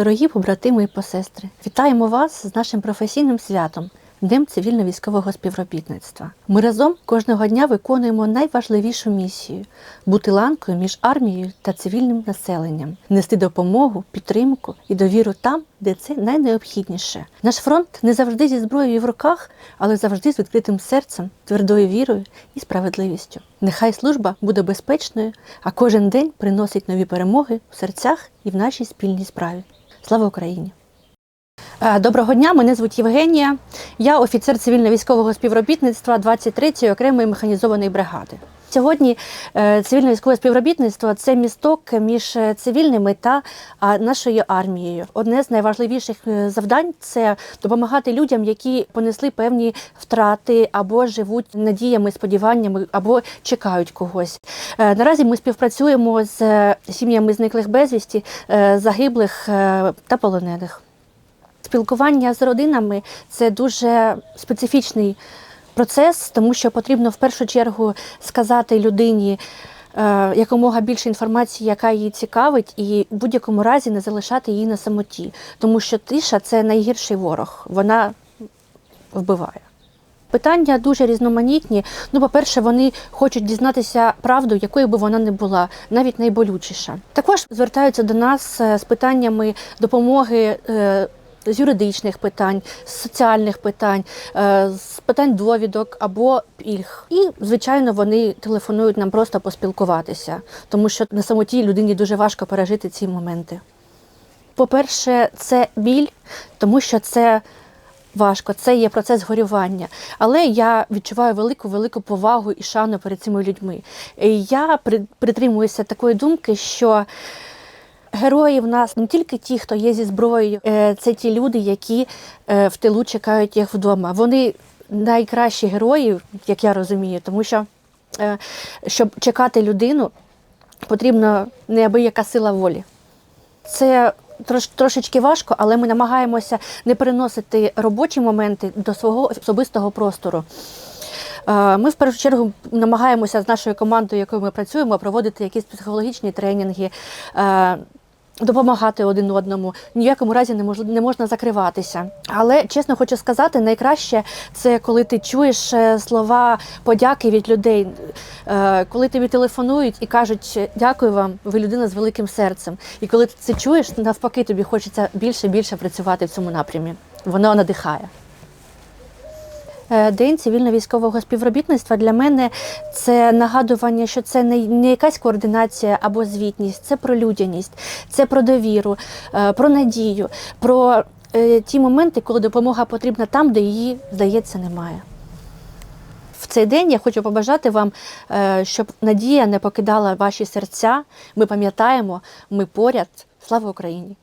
Дорогі побратими і посестри, вітаємо вас з нашим професійним святом. Днем цивільно-військового співробітництва. Ми разом кожного дня виконуємо найважливішу місію бути ланкою між армією та цивільним населенням, нести допомогу, підтримку і довіру там, де це найнеобхідніше. Наш фронт не завжди зі зброєю в руках, але завжди з відкритим серцем, твердою вірою і справедливістю. Нехай служба буде безпечною, а кожен день приносить нові перемоги в серцях і в нашій спільній справі. Слава Україні! Е, Доброго дня, мене звуть Євгенія. Я офіцер цивільно-військового співробітництва 23-ї окремої механізованої бригади. Сьогодні е, цивільно-військове співробітництво це місток між е, цивільними та нашою армією. Одне з найважливіших е, завдань це допомагати людям, які понесли певні втрати або живуть надіями, сподіваннями, або чекають когось. Наразі ми співпрацюємо з сім'ями зниклих безвісті, загиблих та полонених. Спілкування з родинами це дуже специфічний процес, тому що потрібно в першу чергу сказати людині е, якомога більше інформації, яка її цікавить, і в будь-якому разі не залишати її на самоті, тому що тиша це найгірший ворог, вона вбиває. Питання дуже різноманітні. Ну, по-перше, вони хочуть дізнатися правду, якою би вона не була, навіть найболючіша. Також звертаються до нас е, з питаннями допомоги. З юридичних питань, з соціальних питань, е, з питань довідок або пільг. І, звичайно, вони телефонують нам просто поспілкуватися, тому що на самоті людині дуже важко пережити ці моменти. По-перше, це біль, тому що це важко, це є процес горювання. Але я відчуваю велику велику повагу і шану перед цими людьми. І Я при- притримуюся такої думки, що герої в нас не тільки ті, хто є зі зброєю, е, це ті люди, які е, в тилу чекають їх вдома. Вони найкращі герої, як я розумію, тому що е, щоб чекати людину, потрібна неабияка сила волі. Це трош, трошечки важко, але ми намагаємося не переносити робочі моменти до свого особистого простору. Ми в першу чергу намагаємося з нашою командою, якою ми працюємо, проводити якісь психологічні тренінги, допомагати один одному. Ні в якому разі не можна, не можна закриватися. Але чесно хочу сказати, найкраще це коли ти чуєш е, слова подяки від людей, Е, коли тобі телефонують і кажуть дякую вам, ви людина з великим серцем. І коли ти це чуєш, навпаки, тобі хочеться більше більше працювати в цьому напрямі. Воно надихає. Е, День цивільно-військового співробітництва для мене це нагадування, що це не, якась координація або звітність, це про людяність, це про довіру, е, про надію, про е, ті моменти, коли допомога потрібна там, де її, здається, немає. В цей день я хочу побажати вам, щоб надія не покидала ваші серця. Ми пам'ятаємо, ми поряд. Слава Україні!